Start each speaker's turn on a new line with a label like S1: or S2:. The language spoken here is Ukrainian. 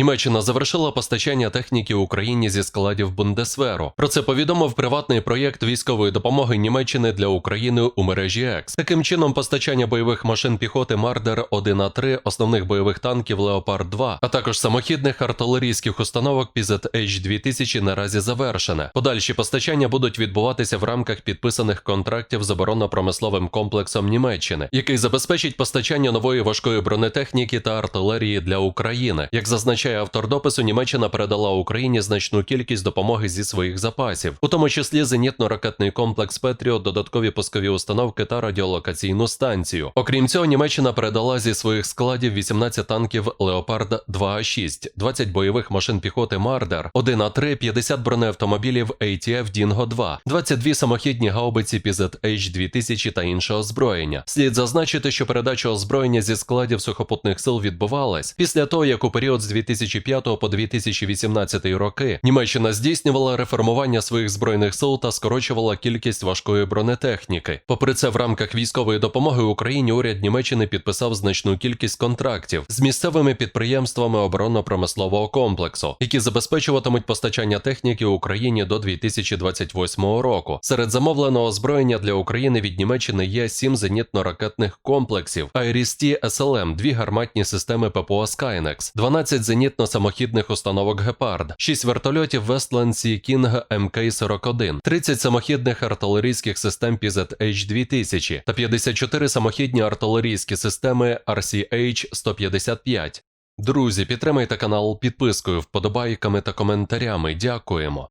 S1: Німеччина завершила постачання техніки Україні зі складів Бундесверу. Про це повідомив приватний проєкт військової допомоги Німеччини для України у мережі Екс. Таким чином, постачання бойових машин піхоти Мардер 1 а 3 основних бойових танків Леопард 2 а також самохідних артилерійських установок PZH 2000 наразі завершене. Подальші постачання будуть відбуватися в рамках підписаних контрактів з оборонно-промисловим комплексом Німеччини, який забезпечить постачання нової важкої бронетехніки та артилерії для України. Як зазначає автор допису, Німеччина передала Україні значну кількість допомоги зі своїх запасів, у тому числі зенітно-ракетний комплекс Петріот, додаткові пускові установки та радіолокаційну станцію. Окрім цього, Німеччина передала зі своїх складів 18 танків Леопард 2А6, 20 бойових машин піхоти Мардер, 1 А3, 50 бронеавтомобілів ATF Дінго 2, 22 самохідні гаубиці PZH 2000 та інше озброєння. Слід зазначити, що передача озброєння зі складів сухопутних сил відбувалась після того, як у період з 2005 по 2018 роки Німеччина здійснювала реформування своїх збройних сил та скорочувала кількість важкої бронетехніки. Попри це, в рамках військової допомоги Україні уряд Німеччини підписав значну кількість контрактів з місцевими підприємствами оборонно-промислового комплексу, які забезпечуватимуть постачання техніки Україні до 2028 року. Серед замовленого озброєння для України від Німеччини є 7 зенітно-ракетних комплексів, Айрісті СЛМ, дві гарматні системи ППО Skynex, 12 зенітно-самохідних установок Гепард, 6 вертольотів Westland Сі King MK-41, 30 самохідних артилерійських систем PZH 2000 та 54 самохідні артилерійські системи RCH-155. Друзі, підтримайте канал підпискою, вподобайками та коментарями. Дякуємо.